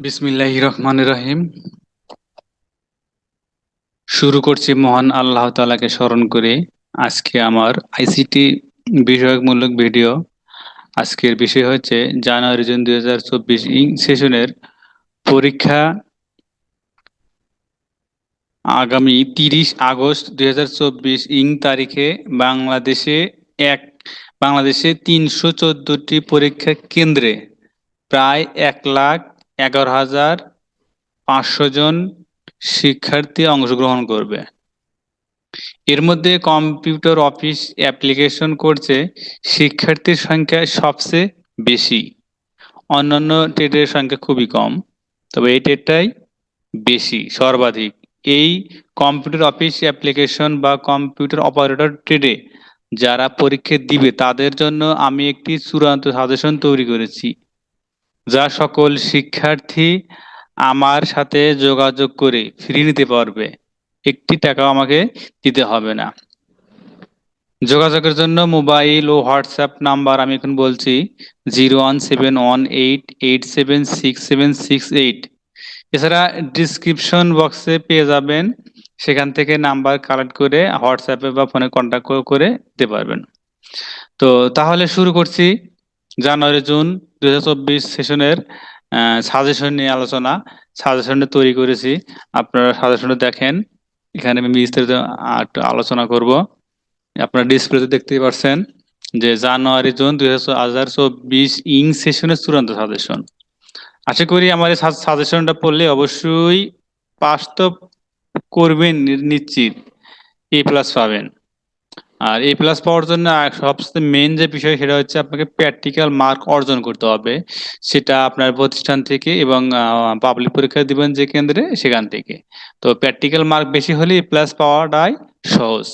বিসমিল্লাহ রহমান রহিম। শুরু করছি মহান আল্লাহ তালাকে স্মরণ করে আজকে আমার আইসিটি বিষয়কমূলক ভিডিও। আজকের বিষয় হচ্ছে জানুয়ারি জুন দুই হাজার চব্বিশ ইং সেশনের পরীক্ষা আগামী তিরিশ আগস্ট দুই হাজার চব্বিশ ইং তারিখে বাংলাদেশে এক, বাংলাদেশে তিনশো চোদ্দটি পরীক্ষা কেন্দ্রে প্রায় এক লাখ এগারো হাজার পাঁচশো জন শিক্ষার্থী অংশগ্রহণ করবে। এর মধ্যে কম্পিউটার অফিস অ্যাপ্লিকেশন করছে শিক্ষার্থীর সংখ্যা সবচেয়ে বেশি। অন্যান্য টেটের সংখ্যা খুবই কম, তবে এই টেটটাই বেশি, সর্বাধিক। এই কম্পিউটার অফিস অ্যাপ্লিকেশন বা কম্পিউটার অপারেটর ট্রেডে যারা পরীক্ষা দিবে, তাদের জন্য আমি একটি চূড়ান্ত সাজেশন তৈরি করেছি। যা সকল শিক্ষার্থী আমার সাথে যোগাযোগ করে ফ্রি নিতে পারবে, একটি টাকাও আমাকে দিতে হবে না। যোগাযোগের জন্য মোবাইল ও হোয়াটসঅ্যাপ নাম্বার আমি এখন বলছি zero one seven one eight eight seven six seven six eight. এছাড়া ডিসক্রিপশন বক্সে পেয়ে যাবেন, সেখান থেকে নাম্বার কালেক্ট করে হোয়াটসঅ্যাপে বা ফোনে কন্ট্যাক্ট করে দিতে পারবেন। তো তাহলে শুরু করছি। জানুয়ারি, জুন দু হাজার চব্বিশ সেশনের সাজেশন নিয়ে আলোচনা। সাজেশনটা তৈরি করেছি। আপনারা সাজেশনটা দেখেন। এখানে আমি বিস্তারিত আলোচনা করব। আপনারা ডিসপ্লেতে দেখতেই পারছেন যে জানুয়ারি, জুন দুই হাজার চব্বিশ ইং সেশনের চূড়ান্ত সাজেশন আশা করি আমার এই সাজেশনটা পড়লে অবশ্যই পাস তো করবেন নিশ্চিত। এ প্লাস পাবেন। আর এ প্লাস পাওয়ার জন্য সবচেয়ে মেন যে বিষয় সেটা হচ্ছে আপনাকে প্র্যাকটিক্যাল মার্ক অর্জন করতে হবে। সেটা আপনার প্রতিষ্ঠান থেকে এবং পাবলিক পরীক্ষা দিবেন যে কেন্দ্রে সেখান থেকে। তো প্র্যাকটিক্যাল মার্ক বেশি হলে এ প্লাস পাওয়াটাই সহজ।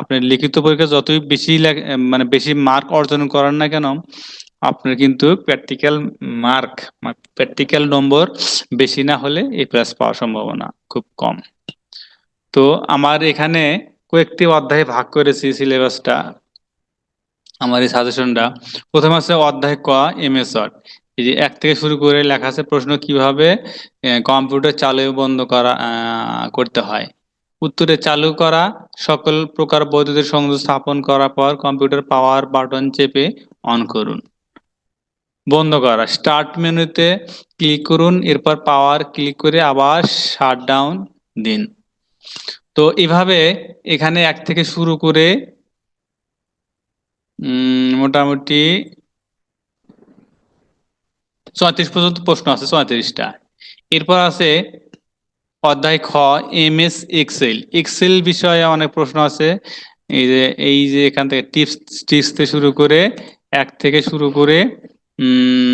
আপনি লিখিত পরীক্ষা যতই বেশি মানে বেশি মার্ক অর্জন করেন না কেন, আপনার কিন্তু প্র্যাকটিক্যাল মার্ক প্র্যাকটিক্যাল নম্বর বেশি না হলে এ প্লাস পাওয়ার সম্ভাবনা খুব কম। তো আমার এখানে কয়েকটি অধ্যায়ে ভাগ করেছি সিলেবাসটা। আমার এই সাজেশনটা প্রথম আছে অধ্যায় ক এম এস এই যে এক থেকে শুরু করে লেখা আছে প্রশ্ন কীভাবে কম্পিউটার চালু বন্ধ করা করতে হয়। উত্তরে চালু করা, সকল প্রকার বৈদ্যুতিক সংযোগ স্থাপন করার পর কম্পিউটার পাওয়ার বাটন চেপে অন করুন। বন্ধ করা। স্টার্ট মেনুতে ক্লিক করুন, এরপর পাওয়ার ক্লিক করে আবার শাট ডাউন দিন। তো এভাবে এখানে এক থেকে শুরু করে মোটামুটি চৌত্রিশ পর্যন্ত প্রশ্ন আছে, চৌত্রিশটা। এরপর আছে অধ্যায় খ এম এস এক্সেল। এক্সেল বিষয়ে অনেক প্রশ্ন আছে। এই যে এই যে এখান থেকে টিপস টিপস থেকে শুরু করে, এক থেকে শুরু করে, উম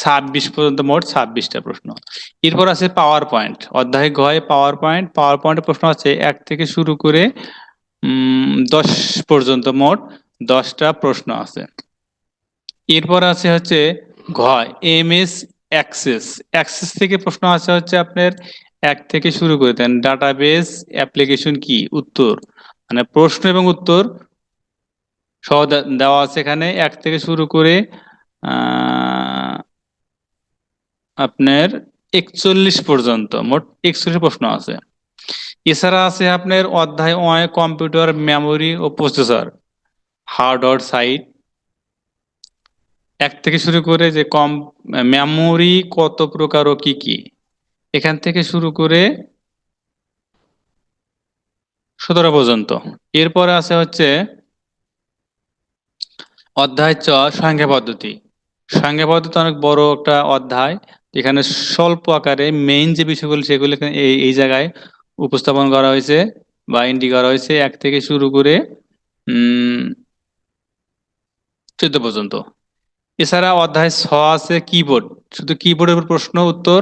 ছাব্বিশ পর্যন্ত মোট ছাব্বিশটা প্রশ্ন। এরপর আছে পাওয়ার পয়েন্ট অধ্যায় গয় পাওয়ার পয়েন্ট পাওয়ার পয়েন্টের প্রশ্ন আছে এক থেকে শুরু করে দশ পর্যন্ত মোট দশটা প্রশ্ন আছে। এরপর আছে হচ্ছে ঘয়, এম এস অ্যাক্সেস। অ্যাক্সেস থেকে প্রশ্ন আছে হচ্ছে আপনার এক থেকে শুরু করে দেন। ডাটাবেস অ্যাপ্লিকেশন কি? উত্তর। মানে প্রশ্ন এবং উত্তর সহ দেওয়া আছে এখানে। এক থেকে শুরু করে আপনার একচল্লিশ পর্যন্ত, মোট একচল্লিশ প্রশ্ন আছে। এছাড়া আছে আপনার অধ্যায় অয় কম্পিউটার, মেমোরি ও প্রসেসর হার্ডওয়্যার সাইট। এক থেকে শুরু করে যে কম, মেমোরি কত প্রকার ও কি কি। এখান থেকে শুরু করে সতেরো পর্যন্ত। এরপরে আছে হচ্ছে অধ্যায় চ, সংখ্যা পদ্ধতি। সংখ্যা পদ্ধতি অনেক বড় একটা অধ্যায়। এখানে স্বল্প আকারে মেইন যে বিষয়গুলো, সেগুলো এই এই জায়গায় উপস্থাপন করা হয়েছে বা এন্ট্রি করা হয়েছে এক থেকে শুরু করে চোদ্দ পর্যন্ত। এছাড়া অধ্যায় ছ আছে কিবোর্ড শুধু কিবোর্ডের উপর প্রশ্ন, উত্তর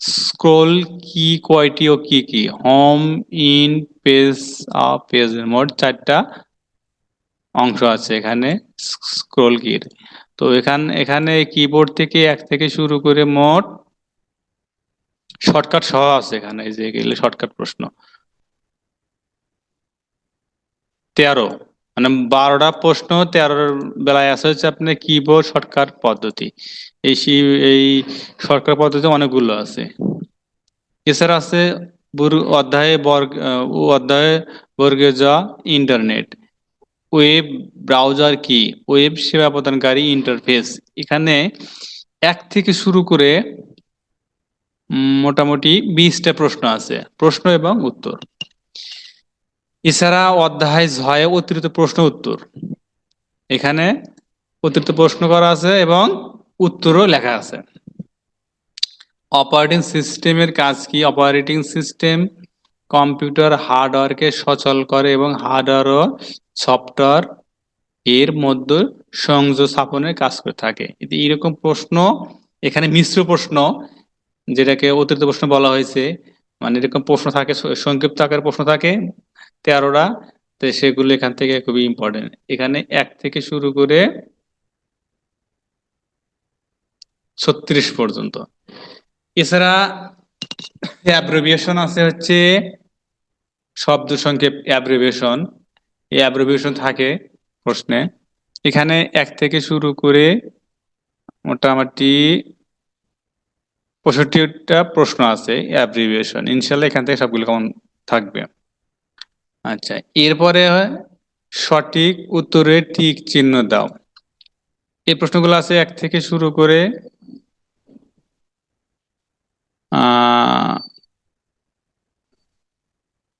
স্ক্রোল কি কয়টি ও কি কি হোম ইন পেজ পেজ মোট চারটা অংশ আছে এখানে স্ক্রোল কির তো এখান, এখানে কিবোর্ড থেকে এক থেকে শুরু করে মোট শর্টকাট সহ আছে এখানে, এই যে গেলে শর্টকাট প্রশ্ন। তেরো মানে বারোটা প্রশ্ন, তেরোর বেলায় আছে হচ্ছে আপনার কিবোর্ড শর্টকাট পদ্ধতি। এই এই শর্টকাট পদ্ধতি অনেকগুলো আছে। এছাড়া আছে অধ্যায়ে বর্গ, অধ্যায়ে বর্গে যা ইন্টারনেট ওয়েব ব্রাউজার কি? ওয়েব সেবা প্রদানকারী ইন্টারফেস এখানে এক থেকে শুরু করে মোটামুটি বিশটা প্রশ্ন আছে। প্রশ্ন এবং উত্তর। এছাড়া অধ্যায় ছয়ে অতিরিক্ত প্রশ্ন উত্তর। এখানে অতিরিক্ত প্রশ্ন করা আছে এবং উত্তরও লেখা আছে। অপারেটিং সিস্টেমের কাজ কি? অপারেটিং সিস্টেম কম্পিউটার হার্ডওয়্যারকে সচল করে এবং হার্ডওয়্যার ও সফটওয়্যার এর মধ্যে সংযোগ স্থাপনের কাজ করে থাকে। এরকম প্রশ্ন, এখানে মিশ্র প্রশ্ন, যেটাকে অতিরিক্ত প্রশ্ন বলা হয়েছে। মানে এরকম প্রশ্ন থাকে সংক্ষিপ্ত আকার প্রশ্ন থাকে, তেরোটা, তো সেগুলো এখান থেকে খুবই ইম্পর্টেন্ট এখানে এক থেকে শুরু করে ছত্রিশ পর্যন্ত। এছাড়া অ্যাব্রিভিয়েশন আছে হচ্ছে শব্দ সংক্ষেপ অ্যাব্রিভিয়েশন এই অ্যাব্রিভিয়েশন থাকে প্রশ্নে। এখানে এক থেকে শুরু করে মোটামুটি পঁয়ষট্টিটা প্রশ্ন আছে অ্যাব্রিভিয়েশন ইনশাল্লাহ এখান থেকে সবগুলো কমন থাকবে। আচ্ছা এরপরে সঠিক উত্তরে ঠিক চিহ্ন দাও। এই প্রশ্নগুলো আছে এক থেকে শুরু করে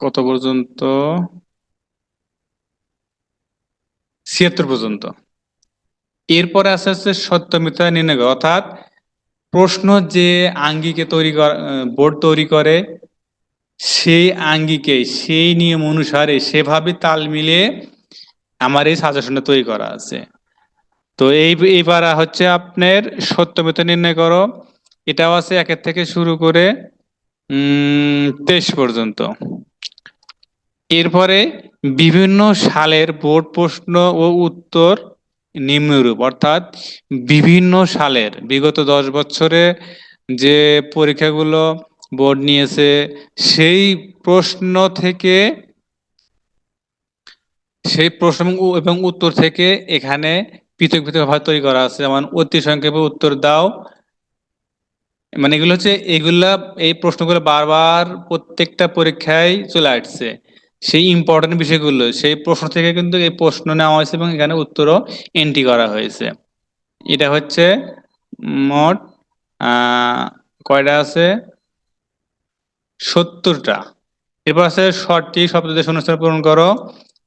কত পর্যন্ত? ছিয়াত্তর পর্যন্ত। এরপরে আছে হচ্ছে সত্য মিথ্যা নির্ণয়। অর্থাৎ প্রশ্ন যে আঙ্গিকে তৈরি বোর্ড তৈরি করে, সেই আঙ্গিকে, সেই নিয়ম অনুসারে সেভাবে তাল মিলিয়ে আমার এই সাজেশনটা তৈরি করা আছে। তো এই, এইবার হচ্ছে আপনার সত্য মিথ্যা নির্ণয় করো। এটাও আছে একের থেকে শুরু করে, উম, তেইশ পর্যন্ত। এরপরে বিভিন্ন সালের বোর্ড প্রশ্ন ও উত্তর নিম্নরূপ, অর্থাৎ বিভিন্ন সালের বিগত দশ বছরে যে পরীক্ষাগুলো বোর্ড নিয়েছে, সেই প্রশ্ন থেকে, সেই প্রশ্ন এবং উত্তর থেকে এখানে পৃথক পৃথক ভাবে তৈরি করা আছে। যেমন অতি সংক্ষেপে উত্তর দাও। মানে এগুলো হচ্ছে, এগুলা, এই প্রশ্নগুলো বারবার প্রত্যেকটা পরীক্ষায় চলে আসছে। সেই ইম্পর্টেন্ট বিষয়গুলো, সেই প্রশ্ন থেকে কিন্তু এই প্রশ্ন নেওয়া হয়েছে এবং এখানে উত্তরও এন্ট্রি করা হয়েছে। এটা হচ্ছে মোট কয়টা আছে? সত্তরটা। এরপর আছে সঠিক শব্দদেশ অনুষ্ঠান পূরণ করো।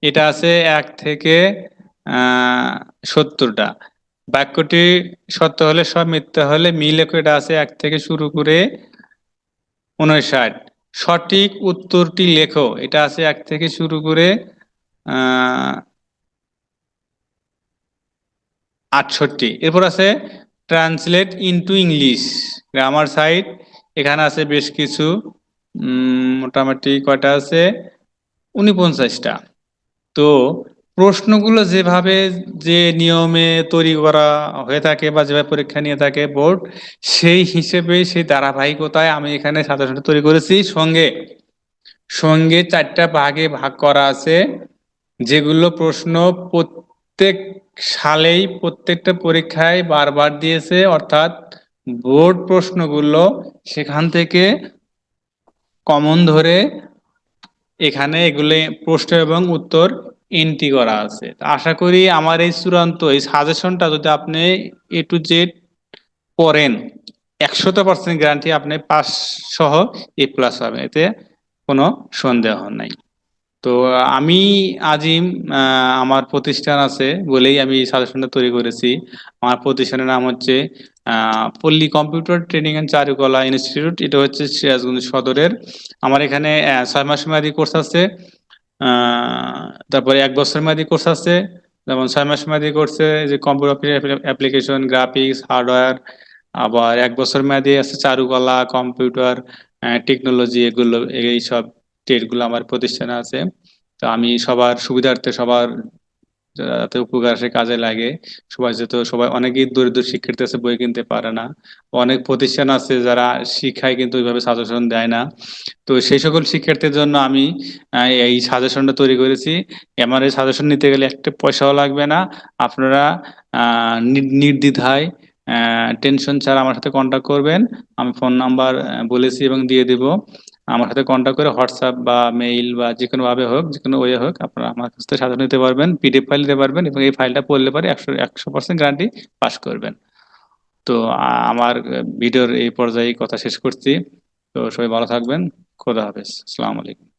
এটা আছে এক থেকে সত্তরটা। বাক্যটি সত্য হলে সব মিথ্যা হলে মিলে এটা আছে এক থেকে শুরু করে উনষাট সঠিক উত্তরটি লেখো। এটা আছে এক থেকে শুরু করে আটষট্টি। এরপর আছে translate into English. Grammar site এখানে আছে বেশ কিছু মোটামুটি কয়টা আছে? উনপঞ্চাশটা। তো প্রশ্নগুলো যেভাবে যে নিয়মে তৈরি করা হয়ে থাকে বা যেভাবে পরীক্ষা নিয়ে থাকে বোর্ড, সেই হিসেবে সেই ধারাবাহিকতায় আমি এখানে সাজেশন তৈরি করেছি। সঙ্গে সঙ্গে চারটা ভাগে ভাগ করা আছে, যেগুলো প্রশ্ন প্রত্যেক সালেই প্রত্যেকটা পরীক্ষায় বারবার দিয়েছে। অর্থাৎ বোর্ড প্রশ্নগুলো সেখান থেকে কমন ধরে এখানে এগুলো প্রশ্ন এবং উত্তর এন্ট্রি করা আছে। আশা করি আমার এই চূড়ান্ত এই সাজেশনটা যদি আপনি এ টু জেড করেন, একশত পার্সেন্ট গ্যারান্টি আপনি পাস সহ এ প্লাস পাবেন। এতে কোনো সন্দেহ নাই। তো আমি আজিম আমার প্রতিষ্ঠান আছে বলেই আমি সাজেশনটা তৈরি করেছি। আমার প্রতিষ্ঠানের নাম হচ্ছে পল্লী কম্পিউটার ট্রেনিং অ্যান্ড চারুকলা ইনস্টিটিউট। এটা হচ্ছে সিরাজগঞ্জ সদরের। আমার এখানে ছয় মাস মেয়াদী কোর্স আছে। তারপরে এক বছর মেয়াদি কোর্স আছে, যেমন ছয় মাস মেয়াদি কোর্সে যে কম্পিউটার অ্যাপ্লিকেশন গ্রাফিক্স হার্ডওয়্যার আবার এক বছর মেয়াদি আছে চারুকলা কম্পিউটার টেকনোলজি এগুলো এইসব ট্রেডগুলো আমার প্রতিষ্ঠানে আছে। তো আমি সবার সুবিধার্থে, সবার যাতে উপকার আসে, কাজে লাগে। সবাই যেহেতু সবাই অনেকেই দরিদ্র শিক্ষার্থী আছে, বই কিনতে পারে না। অনেক প্রতিষ্ঠান আছে যারা শিক্ষায় কিন্তু ওইভাবে সাজেশন দেয় না। তো সেই সকল শিক্ষার্থীর জন্য আমি এই সাজেশনটা তৈরি করেছি। আমার এই সাজেশন নিতে গেলে একটা পয়সাও লাগবে না। আপনারা নির্দ্বিধায় টেনশন ছাড়া আমার সাথে কন্ট্যাক্ট করবেন। আমি ফোন নাম্বার বলেছি এবং দিয়ে দিব। আমার সাথে কন্ট্যাক্ট করে হোয়াটসঅ্যাপ বা মেইল বা যে কোনোভাবে হোক যে কোনো ওয়ে হোক, আপনারা আমার কাছ থেকে সাজানো নিতে পারবেন পিডিএফ ফাইল নিতে পারবেন এবং এই ফাইলটা পড়লে পরে একশো একশো পার্সেন্ট গ্যারান্টি পাস করবেন। তো আমার ভিডিওর এই পর্যায়ে কথা শেষ করছি। তো সবাই ভালো থাকবেন। খোদা হাফেজ। আসসালামু আলাইকুম।